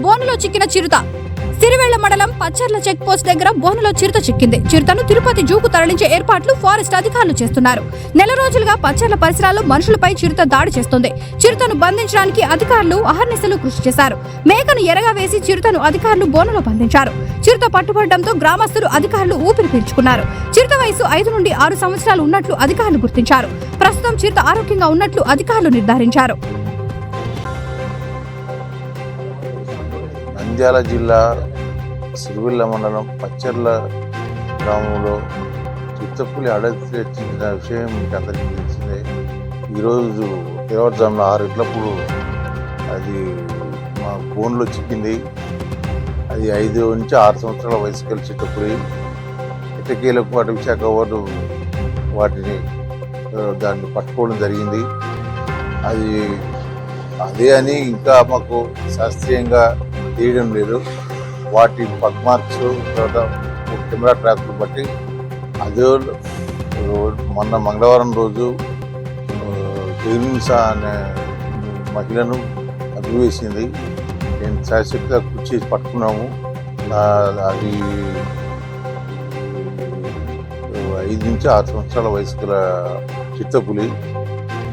బోనులో చిక్కిన చిరుత. సిరివెళ్ళ మండలం పచ్చర్ల చెక్ పోస్ట్ దగ్గర బోనులో చిరుత చిక్కింది. చిరుతను తిరుపతి జూకు తరలించే ఏర్పాట్లు ఫారెస్ట్ అధికారులు చేస్తున్నారు. నెల రోజులుగా పచ్చర్ల పరిసరాల్లో మనుషులపై చిరుత దాడి చేస్తుంది. చిరుతను బంధించడానికి అధికారులు అహర్నిశలు కృషి చేశారు. మేకను ఎరగా వేసి చిరుతను అధికారులు బోనులో బంధించారు. చిరుత పట్టుబడడంతో గ్రామస్తులు అధికారులు ఊపిరి పీల్చుకున్నారు. చిరుత వయసు ఐదు నుండి ఆరు సంవత్సరాలు ఉన్నట్లు అధికారులు గుర్తించారు. ప్రస్తుతం చిరుత ఆరోగ్యంగా ఉన్నట్లు అధికారులు నిర్ధారించారు. నంద్యాల జిల్లా సిరివిల్ల మండలం పచ్చర్ల గ్రామంలో చిత్తపులి అడవి చెందిన విషయం మీకు అందరికీ తెలిసిందే. ఈరోజు తెల్లవారుజామున ఆరు గంటలప్పుడు అది మా ఫోన్లో చిక్కింది. అది ఐదు నుంచి ఆరు సంవత్సరాల వయసు కలిసి చిత్తపులి. ఇటకీలకు అటవీ శాఖ వారు వాటిని దాన్ని పట్టుకోవడం జరిగింది. అది అదే అని ఇంకా మాకు శాస్త్రీయంగా తీయడం లేదు. వాటి పద్మార్క్స్ తర్వాత కెమెరా ట్రాక్లు బట్టి అదే మొన్న మంగళవారం రోజు జగన్సా అనే మహిళను అదివేసింది నేను శాశ్వత కుర్చీ పట్టుకున్నాము. అది ఐదు నుంచి ఆరు సంవత్సరాల వయసు గల చిత్తపులి.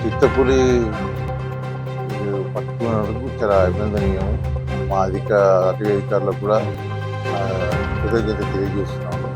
చిత్తపులి పట్టుకున్నందుకు చాలా అభినందనీయము మా అధిక అటవీ అధికారులకు కూడా కృతజ్ఞత తెలియజేస్తున్నాం